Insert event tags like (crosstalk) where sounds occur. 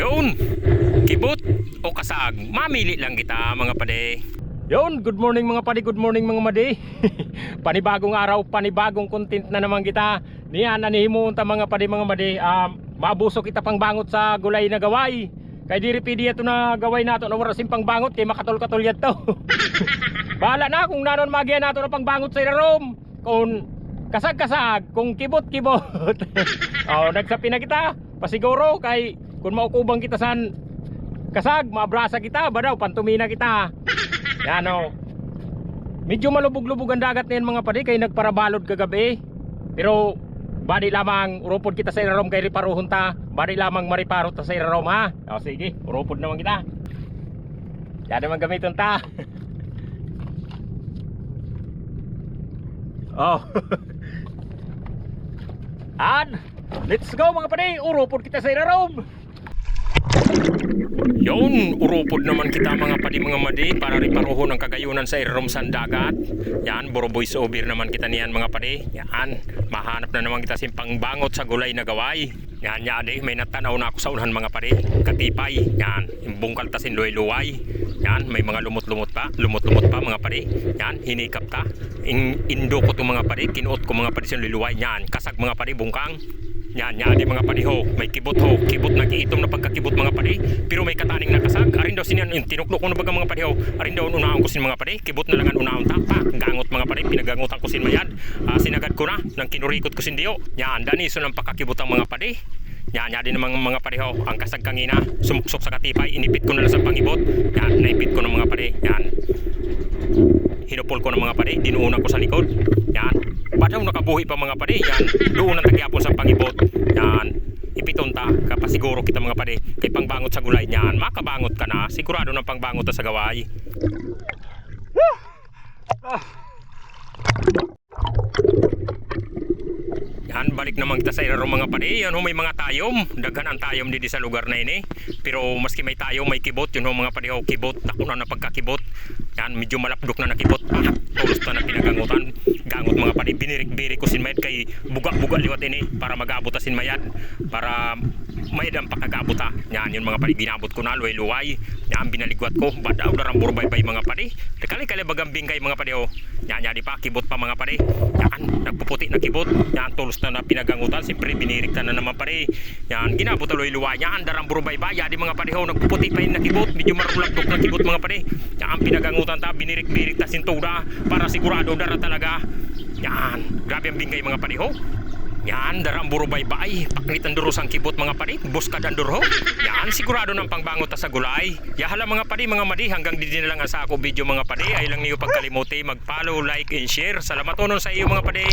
Yun, kibot o kasag, mamili lang kita mga pade. Yun, good morning mga pade, good morning mga madi. (laughs) panibagong araw, panibagong content na naman kita. Niyan, nanihimuon ta mga pade mga madi. Um, mabuso kita pang bangot sa gulay na gaway. Kay diri pidi ito na gaway nato na warasin pang bangot kay makatol-katol yan to. (laughs) Bahala na kung nanon magya nato na pang bangot sa irarom. Kung kasag-kasag, kung kibot-kibot. (laughs) oh, nagsapi na kita. Pasiguro kay kung maukubang kita san kasag, maabrasa kita, ba daw, pantumina kita. (laughs) Yan o. Medyo malubog-lubog ang dagat ngayon mga padi, kay nagparabalod kagabi. Pero, badi lamang, urupod kita sa irarom kay riparuhon ta. Badi lamang mariparot ta sa irarom ha. O sige, urupod naman kita. Yan naman gamiton ta. (laughs) oh. (laughs) And, let's go mga padi, urupod kita sa irarom. Yun, urupod naman kita mga padi mga madi para riparuho ng kagayunan sa irom sa dagat. Yan, voice over naman kita niyan mga padi. Yan, mahanap na naman kita simpang bangot sa gulay na gaway. Yan, yan, di, may natanaw na ako sa unahan mga padi. Katipay, yan, imbungkal tasin luway-luway. Yan, may mga lumot-lumot pa, lumot-lumot pa mga padi. Yan, hinikap ta. In, indo ko to mga padi, kinuot ko mga padi sa luway. Yan, kasag mga padi, bungkang. Yan, yan, di mga padi ho. May kibot ho. Kibot na kiitom na pagkakibot mga padi. Pero may kataning nakasag. Arin daw sinyan, yung tinuklo ko na baga mga padi ho. Arin daw unahan ko sin mga padi. Kibot na lang ang unahan ta. Pa, gangot mga padi. Pinagangotan ko sin mayad. Ah, sinagad ko na. Nang kinurikot ko sin diyo. Yan, dani so ng pakakibot ang mga padi. Yan, yan din mga, mga padi ho. Ang kasag kangina. Sumuksok sa katipay. Inipit ko na lang sa pangibot. Yan, naipit ko ng mga padi. Yan. Hinupol ko ng mga padi. Dinuuna ko sa likod. Yan. Ba't daw nakabuhi pa mga padi? Yan. Doon ang tagyapon sa pangibot. Yan. Ipiton ta. Kapasiguro kita mga padi. Kay pangbangot sa gulay. Yan. Makabangot ka na. Sigurado ng pangbangot ta sa gaway. Yan, balik naman kita sa iraro mga padi. Yan ho, may mga tayom. Daghan ang tayom dito sa lugar na ini. Pero maski may tayom, may kibot. Yun ho mga padi ho, kibot. Dako na na pagkakibot. Yan, medyo malapdok na nakibot. Ah, tulos na na padi. Binirik-birik ko sin mayad kay buga-buga liwat ini. Para mag-abot sin mayad. Para mayad ang pakagabuta. Yan, yun mga padi. Ginabot ko na, luway-luway. Yan, binaligwat ko. Badaw na rang burbay-bay mga padi. Kali-kali bagang bingkay mga padi ho. Yan, yan, di pa, kibot pa mga padi. Yan, nagpuputi na kibot. Yan, tulos na na pinagangutan. Siyempre, binirik na naman padi. Yan, ginabot na luway-luway. Yan, darang burbay-bay. Yan, di mga padi ho. Nagpuputi pa yung nakibot. Medyo marulagdok na kibot mga padi. Yan, pinagangutan ta. Binirik-birik ta sintuda. Para sigurado dara talaga. Yan, grabe ang bingkay mga padi ho. Yan, darang buro baybay. Paknit ang duros ang kibot mga padi. Buskad ang duro. Yan, sigurado ng pangbangot ta sa gulay. Yahala mga padi, mga madi. Hanggang di din lang ang sa ako video mga padi. Ay lang niyo pagkalimuti. Mag-follow, like, and share. Salamat unon sa iyo mga padi.